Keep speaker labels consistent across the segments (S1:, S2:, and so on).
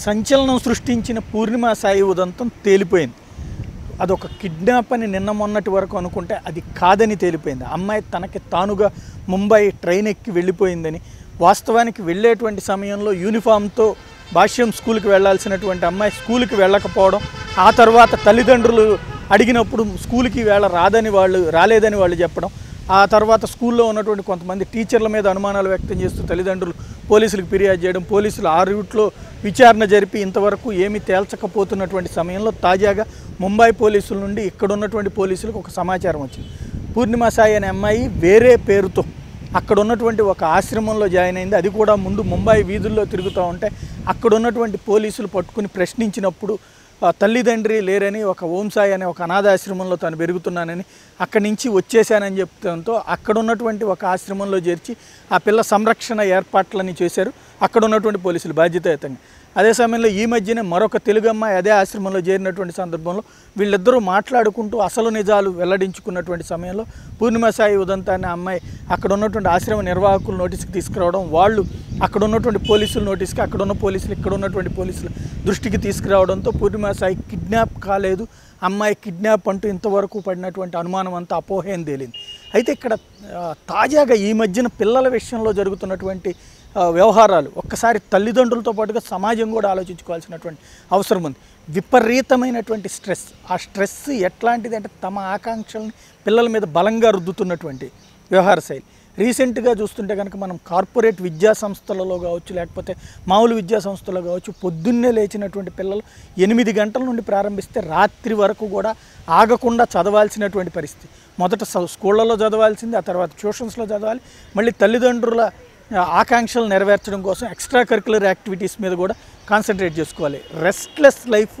S1: సంచలనం సృష్టించిన పూర్ణిమ సాయి ఉదంతం తేలిపోయింది. అదొక కిడ్నాప్ అని నిన్న మొన్నటి వరకు అనుకుంటే అది కాదని తేలిపోయింది. అమ్మాయి తనకి తానుగా ముంబై ట్రైన్ ఎక్కి వెళ్ళిపోయిందని వాస్తవానికి వెళ్ళేటువంటి సమయంలో యూనిఫామ్తో భాష్యం స్కూల్కి వెళ్ళాల్సినటువంటి అమ్మాయి స్కూల్కి వెళ్ళకపోవడం ఆ తర్వాత తల్లిదండ్రులు అడిగినప్పుడు స్కూల్కి వేళ రాదని వాళ్ళు రాలేదని వాళ్ళు చెప్పడం ఆ తర్వాత స్కూల్లో ఉన్నటువంటి కొంతమంది టీచర్ల మీద అనుమానాలు వ్యక్తం చేస్తూ తల్లిదండ్రులు పోలీసులకు ఫిర్యాదు చేయడం పోలీసులు ఆ రూట్లో విచారణ జరిపి ఇంతవరకు ఏమీ తేల్చకపోతున్నటువంటి సమయంలో తాజాగా ముంబై పోలీసుల నుండి ఇక్కడ ఉన్నటువంటి పోలీసులకు ఒక సమాచారం వచ్చింది. పూర్ణిమ సాయి అనే అమ్మాయి వేరే పేరుతో అక్కడ ఉన్నటువంటి ఒక ఆశ్రమంలో జాయిన్ అయింది. అది కూడా ముందు ముంబై వీధుల్లో తిరుగుతూ ఉంటే అక్కడ ఉన్నటువంటి పోలీసులు పట్టుకుని ప్రశ్నించినప్పుడు తల్లిదండ్రి లేరని ఒక ఓంసాయి అనే ఒక అనాథాశ్రమంలో తను పెరుగుతున్నానని అక్కడి నుంచి వచ్చేసానని చెప్తంతో అక్కడ ఉన్నటువంటి ఒక ఆశ్రమంలో చేర్చి ఆ పిల్ల సంరక్షణ ఏర్పాట్లని చేశారు. అక్కడ ఉన్నటువంటి పోలీసులు బాధ్యతాయుతంగా. అదే సమయంలో ఈ మధ్యనే మరొక తెలుగు అమ్మాయి అదే ఆశ్రమంలో చేరినటువంటి సందర్భంలో వీళ్ళిద్దరూ మాట్లాడుకుంటూ అసలు నిజాలు వెల్లడించుకున్నటువంటి సమయంలో పూర్ణిమ సాయి ఉదంతా అనే అమ్మాయి అక్కడ ఉన్నటువంటి ఆశ్రమ నిర్వాహకులు నోటీస్కి తీసుకురావడం వాళ్ళు అక్కడ ఉన్నటువంటి పోలీసులు నోటీస్కి అక్కడ ఉన్న పోలీసులు ఇక్కడ ఉన్నటువంటి పోలీసులు దృష్టికి తీసుకురావడంతో పూర్ణిమ సాయి కిడ్నాప్ కాలేదు. అమ్మాయి కిడ్నాప్ అంటూ ఇంతవరకు పడినటువంటి అనుమానం అంతా అపోహేం తేలింది. అయితే ఇక్కడ తాజాగా ఈ మధ్యన పిల్లల విషయంలో జరుగుతున్నటువంటి వ్యవహారాలు ఒక్కసారి తల్లిదండ్రులతో పాటుగా సమాజం కూడా ఆలోచించుకోవాల్సినటువంటి అవసరం ఉంది. విపరీతమైనటువంటి స్ట్రెస్ ఆ స్ట్రెస్ ఎట్లాంటిది అంటే తమ ఆకాంక్షల్ని పిల్లల మీద బలంగా రుద్దుతున్నటువంటి వ్యవహార శైలి. రీసెంట్గా చూస్తుంటే కనుక మనం కార్పొరేట్ విద్యా సంస్థలలో కావచ్చు లేకపోతే మామూలు విద్యా సంస్థలో కావచ్చు పొద్దున్నే లేచినటువంటి పిల్లలు ఎనిమిది గంటల నుండి ప్రారంభిస్తే రాత్రి వరకు కూడా ఆగకుండా చదవాల్సినటువంటి పరిస్థితి. మొదట స్కూళ్ళలో చదవాల్సింది ఆ తర్వాత ట్యూషన్స్లో చదవాలి. మళ్ళీ తల్లిదండ్రుల ఆకాంక్షలు నెరవేర్చడం కోసం ఎక్స్ట్రా కరికులర్ యాక్టివిటీస్ మీద కూడా కాన్సన్ట్రేట్ చేసుకోవాలి. రెస్ట్లెస్ లైఫ్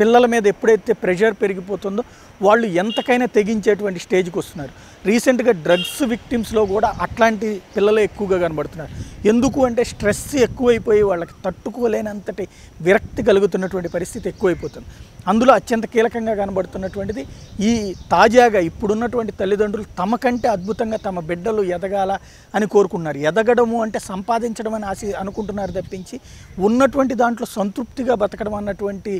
S1: పిల్లల మీద ఎప్పుడైతే ప్రెషర్ పెరిగిపోతుందో వాళ్ళు ఎంతకైనా తెగించేటువంటి స్టేజ్కి వస్తున్నారు. రీసెంట్గా డ్రగ్స్ విక్టిమ్స్లో కూడా అట్లాంటి పిల్లలే ఎక్కువగా కనబడుతున్నారు. ఎందుకు అంటే స్ట్రెస్ ఎక్కువైపోయి వాళ్ళకి తట్టుకోలేనంతటి విరక్తి కలుగుతున్నటువంటి పరిస్థితి ఎక్కువైపోతుంది. అందులో అత్యంత కీలకంగా కనబడుతున్నటువంటిది ఈ తాజాగా ఇప్పుడున్నటువంటి తల్లిదండ్రులు తమకంటే అద్భుతంగా తమ బిడ్డలు ఎదగాల అని కోరుకున్నారు. ఎదగడము అంటే సంపాదించడం అని ఆశ అనుకుంటున్నారు తప్పించి ఉన్నటువంటి దాంట్లో సంతృప్తిగా బతకడం అన్నటువంటి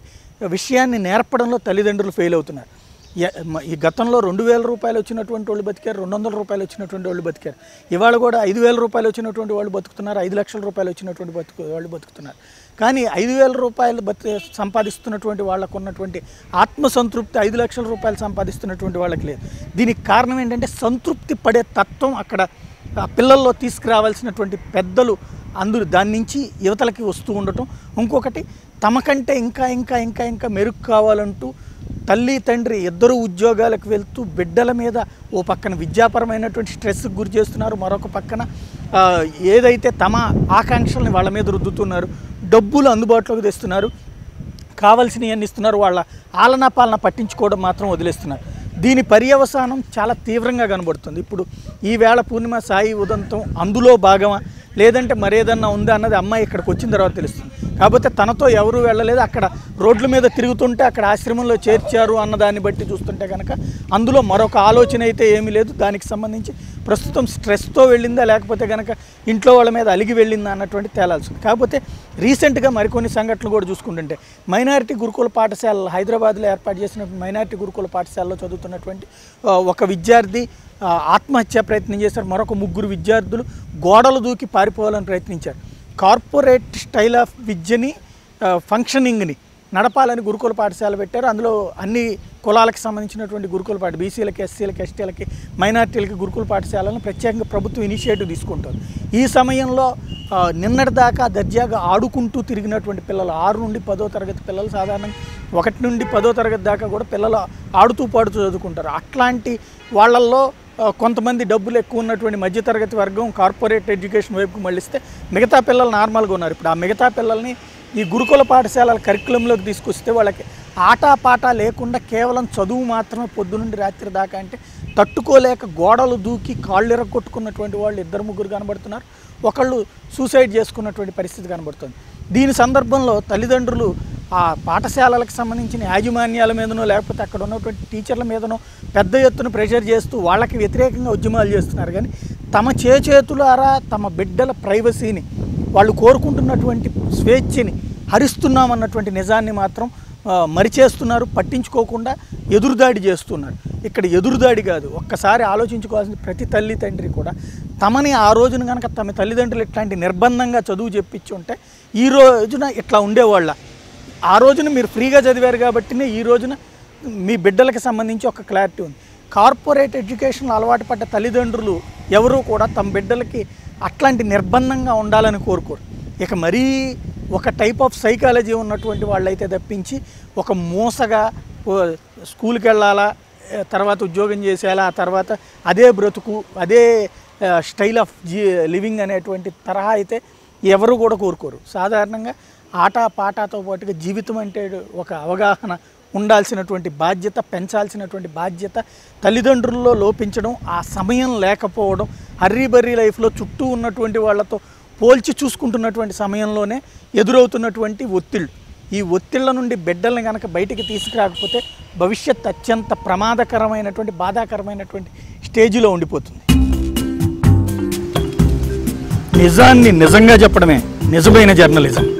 S1: విషయాన్ని నేర్పడంలో తల్లిదండ్రులు ఫెయిల్ అవుతున్నారు. ఈ గతంలో రెండు వేల రూపాయలు వచ్చినటువంటి వాళ్ళు బతికారు రెండు వందల రూపాయలు వచ్చినటువంటి వాళ్ళు బతికారు. ఇవాళ కూడా ఐదు వేల రూపాయలు వచ్చినటువంటి వాళ్ళు బతుకుతున్నారు ఐదు లక్షల రూపాయలు వచ్చినటువంటి బతుకు వాళ్ళు బతుకుతున్నారు. కానీ ఐదు వేల రూపాయలు బతి సంపాదిస్తున్నటువంటి వాళ్ళకు ఉన్నటువంటి ఆత్మసంతృప్తి ఐదు లక్షల రూపాయలు సంపాదిస్తున్నటువంటి వాళ్ళకి లేదు. దీనికి కారణం ఏంటంటే సంతృప్తి పడే తత్వం అక్కడ ఆ పిల్లల్లో తీసుకురావాల్సినటువంటి పెద్దలు అందరూ దాని నుంచి యువతలకి వస్తూ ఉండటం. ఇంకొకటి తమకంటే ఇంకా ఇంకా ఇంకా ఇంకా మెరుగు కావాలంటూ తల్లి తండ్రి ఇద్దరు ఉద్యోగాలకు వెళ్తూ బిడ్డల మీద ఓ పక్కన విద్యాపరమైనటువంటి స్ట్రెస్కి గురి చేస్తున్నారు. మరొక పక్కన ఏదైతే తమ ఆకాంక్షల్ని వాళ్ళ మీద రుద్దుతున్నారు డబ్బులు అందుబాటులోకి తెస్తున్నారు కావలసినవన్నీ ఇస్తున్నారు వాళ్ళ ఆలనా పాలన పట్టించుకోవడం మాత్రం వదిలేస్తున్నారు. దీని పర్యవసానం చాలా తీవ్రంగా కనబడుతుంది. ఇప్పుడు ఈవేళ పూర్ణిమ సాయి ఉదంతం అందులో భాగమా? లేదంటే మరేదన్నా ఉందా అన్నది అమ్మాయి ఇక్కడికి వచ్చిన తర్వాత తెలుస్తుంది. కాకపోతే తనతో ఎవరు వెళ్ళలేదు. అక్కడ రోడ్ల మీద తిరుగుతుంటే అక్కడ ఆశ్రమంలో చేర్చారు అన్న దాన్ని బట్టి చూస్తుంటే కనుక అందులో మరొక ఆలోచన అయితే ఏమీ లేదు. దానికి సంబంధించి ప్రస్తుతం స్ట్రెస్తో వెళ్ళిందా లేకపోతే కనుక ఇంట్లో వాళ్ళ మీద అలిగి వెళ్ళిందా అన్నటువంటి తేలాల్సింది కాకపోతే రీసెంట్గా మరికొన్ని సంఘటనలు కూడా చూసుకుంటుంటే మైనారిటీ గురుకుల పాఠశాల హైదరాబాద్లో ఏర్పాటు చేసిన మైనారిటీ గురుకుల పాఠశాలలో చదువుతున్నటువంటి ఒక విద్యార్థి ఆత్మహత్య ప్రయత్నం చేశారు. మరొక ముగ్గురు విద్యార్థులు గోడలు దూకి పారిపోవాలని ప్రయత్నించారు. కార్పొరేట్ స్టైల్ ఆఫ్ విద్యని ఫంక్షనింగ్ని నడపాలని గురుకుల పాఠశాల పెట్టారు. అందులో అన్ని కులాలకు సంబంధించినటువంటి గురుకుల పాఠ బీసీలకి ఎస్సీలకి ఎస్టీలకి మైనార్టీలకి గురుకుల పాఠశాలను ప్రత్యేకంగా ప్రభుత్వం ఇనిషియేటివ్ తీసుకుంటారు ఈ సమయంలో నిన్నటిదాకా నిన్నటి దాకా దర్జాగా ఆడుకుంటూ తిరిగినటువంటి పిల్లలు ఆరు నుండి పదో తరగతి పిల్లలు సాధారణంగా ఒకటి నుండి పదో తరగతి దాకా కూడా పిల్లలు ఆడుతూ పాడుతూ చదువుకుంటారు. అట్లాంటి వాళ్ళల్లో కొంతమంది డబ్బులు ఎక్కువ ఉన్నటువంటి మధ్యతరగతి వర్గం కార్పొరేట్ ఎడ్యుకేషన్ వైపుకు మళ్ళిస్తే మిగతా పిల్లలు నార్మల్గా ఉన్నారు. ఇప్పుడు ఆ మిగతా పిల్లల్ని ఈ గురుకుల పాఠశాలల కరికులంలోకి తీసుకొస్తే వాళ్ళకి ఆట పాట లేకుండా కేవలం చదువు మాత్రమే పొద్దునుండి రాత్రి దాకా అంటే తట్టుకోలేక గోడలు దూకి కాళ్ళు ఎరగొట్టుకున్నటువంటి వాళ్ళు ఇద్దరు ముగ్గురు కనబడుతున్నారు. ఒకళ్ళు సూసైడ్ చేసుకున్నటువంటి పరిస్థితి కనబడుతుంది. దీని సందర్భంలో తల్లిదండ్రులు ఆ పాఠశాలలకు సంబంధించిన యాజమాన్యాల మీదనో లేకపోతే అక్కడ ఉన్నటువంటి టీచర్ల మీదనో పెద్ద ఎత్తున ప్రెషర్ చేస్తూ వాళ్ళకి వ్యతిరేకంగా ఉద్యమాలు చేస్తున్నారు. కానీ తమ చేతులారా తమ బిడ్డల ప్రైవసీని వాళ్ళు కోరుకుంటున్నటువంటి స్వేచ్ఛని హరిస్తున్నామన్నటువంటి నిజాన్ని మాత్రం మరిచేస్తున్నారు పట్టించుకోకుండా ఎదురుదాడి చేస్తున్నారు. ఇక్కడ ఎదురుదాడి కాదు ఒక్కసారి ఆలోచించుకోవాల్సిన ప్రతి తల్లి తండ్రి కూడా. తమని ఆ రోజున కనుక తమ తల్లిదండ్రులు ఇట్లాంటి నిర్బంధంగా చదువు చెప్పించి ఉంటే ఈ రోజున ఇట్లా ఉండేవాళ్ళ. ఆ రోజున మీరు ఫ్రీగా చదివారు కాబట్టినే ఈ రోజున మీ బిడ్డలకు సంబంధించి ఒక క్లారిటీ ఉంది. కార్పొరేట్ ఎడ్యుకేషన్ అలవాటు పడ్డ తల్లిదండ్రులు ఎవరూ కూడా తమ బిడ్డలకి అట్లాంటి నిర్బంధంగా ఉండాలని కోరుకోరు. ఇక మరీ ఒక టైప్ ఆఫ్ సైకాలజీ ఉన్నటువంటి వాళ్ళైతే తప్పించి ఒక మూసగా స్కూల్కి వెళ్ళాలా తర్వాత ఉద్యోగం చేసేయాలా ఆ తర్వాత అదే బ్రతుకు అదే స్టైల్ ఆఫ్ జీ లివింగ్ అనేటువంటి తరహా అయితే ఎవరు కూడా కోరుకోరు. సాధారణంగా ఆట పాటతో పాటుగా జీవితం అంటే ఒక అవగాహన ఉండాల్సినటువంటి బాధ్యత పెంచాల్సినటువంటి బాధ్యత తల్లిదండ్రుల్లో లోపించడం ఆ సమయం లేకపోవడం హర్రీ బర్రీ లైఫ్లో చుట్టూ ఉన్నటువంటి వాళ్ళతో పోల్చి చూసుకుంటున్నటువంటి సమయంలోనే ఎదురవుతున్నటువంటి ఒత్తిళ్ళు. ఈ ఒత్తిళ్ళ నుండి బిడ్డల్ని కనుక బయటికి తీసుకురాకపోతే భవిష్యత్ అత్యంత ప్రమాదకరమైనటువంటి బాధాకరమైనటువంటి స్టేజిలో ఉండిపోతుంది. నిజాన్ని నిజంగా చెప్పడమే నిజమైన జర్నలిజం.